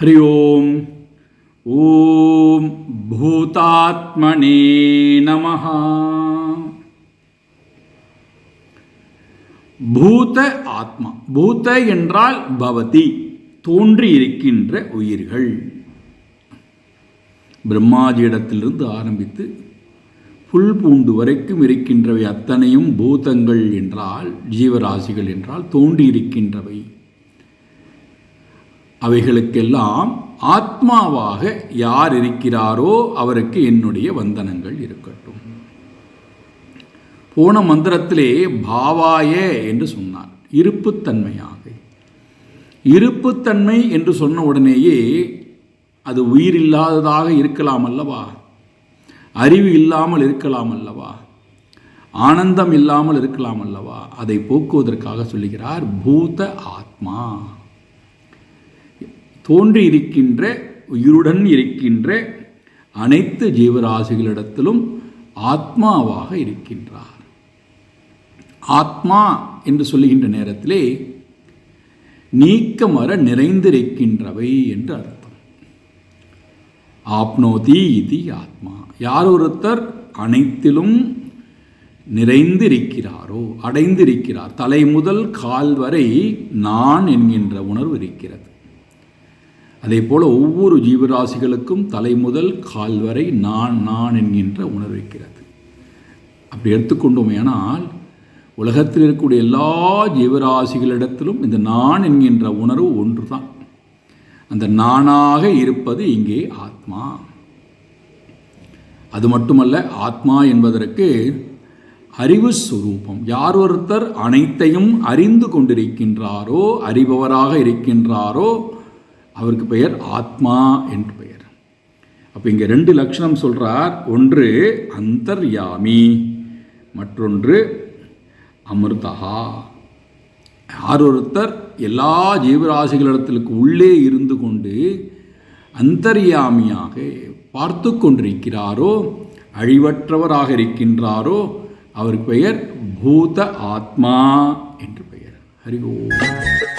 हरि ओम ஓம் பூதாத்மனே நமः பூத ஆத்மா பூத என்றால் பவதி தோன்றி இருக்கின்ற உயிர்கள் பிரம்மாஜியிடத்திலிருந்து ஆரம்பித்து புல் பூண்டு வரைக்கும் இருக்கின்றவை அத்தனையும் பூதங்கள் என்றால் ஜீவராசிகள் என்றால் தோன்றி இருக்கின்றவை அவைகளுக்கெல்லாம் ஆத்மாவாக யார் இருக்கிறாரோ அவருக்கு என்னுடைய வந்தனங்கள் இருக்கட்டும். போன மந்திரத்திலே பாவாய என்று சொன்னார். இருப்புத்தன்மையாக. இருப்புத்தன்மை என்று சொன்ன உடனேயே அது உயிர் இல்லாததாக இருக்கலாம் அல்லவா? அறிவு இல்லாமல் இருக்கலாம் அல்லவா? ஆனந்தம் இல்லாமல் இருக்கலாம் அல்லவா? அதை போக்குவதற்காக சொல்லுகிறார் பூத ஆத்மா. தோன்றி இருக்கின்ற உயிருடன் இருக்கின்ற அனைத்து ஜீவராசிகளிடத்திலும் ஆத்மாவாக இருக்கின்றார். ஆத்மா என்று சொல்லுகின்ற நேரத்திலே நீக்கமர நிறைந்திருக்கின்றவை என்று அர்த்தம். ஆப்னோதி இது ஆத்மா. யார் ஒருத்தர் அனைத்திலும் நிறைந்திருக்கிறாரோ அடைந்திருக்கிறார். தலை முதல் கால் வரை நான் என்கின்ற உணர்வு இருக்கிறது. அதே போல் ஒவ்வொரு ஜீவராசிகளுக்கும் தலை முதல் கால் வரை நான் நான் என்கின்ற உணர்விக்கிறது அப்படி எடுத்துக்கொண்டோமேனால் உலகத்தில் இருக்கக்கூடிய எல்லா ஜீவராசிகளிடத்திலும் இந்த நான் என்கின்ற உணர்வு ஒன்று தான் அந்த நானாக இருப்பது இங்கே ஆத்மா. அது மட்டுமல்ல ஆத்மா என்பதற்கு அறிவு சுரூபம். யார் ஒருத்தர் அனைத்தையும் அறிந்து கொண்டிருக்கின்றாரோ அறிபவராக இருக்கின்றாரோ அவருக்கு பெயர் ஆத்மா என்று பெயர். அப்போ இங்கே ரெண்டு லட்சணம் சொல்கிறார் ஒன்று அந்தர்யாமி மற்றொன்று அமிர்தா யார் ஒருத்தர் எல்லா ஜீவராசிகளிடத்திற்கு உள்ளே இருந்து கொண்டு அந்தர்யாமியாக பார்த்து கொண்டிருக்கிறாரோ அழிவற்றவராக இருக்கின்றாரோ அவருக்கு பெயர் பூத ஆத்மா என்று பெயர். ஹரி ஓம்.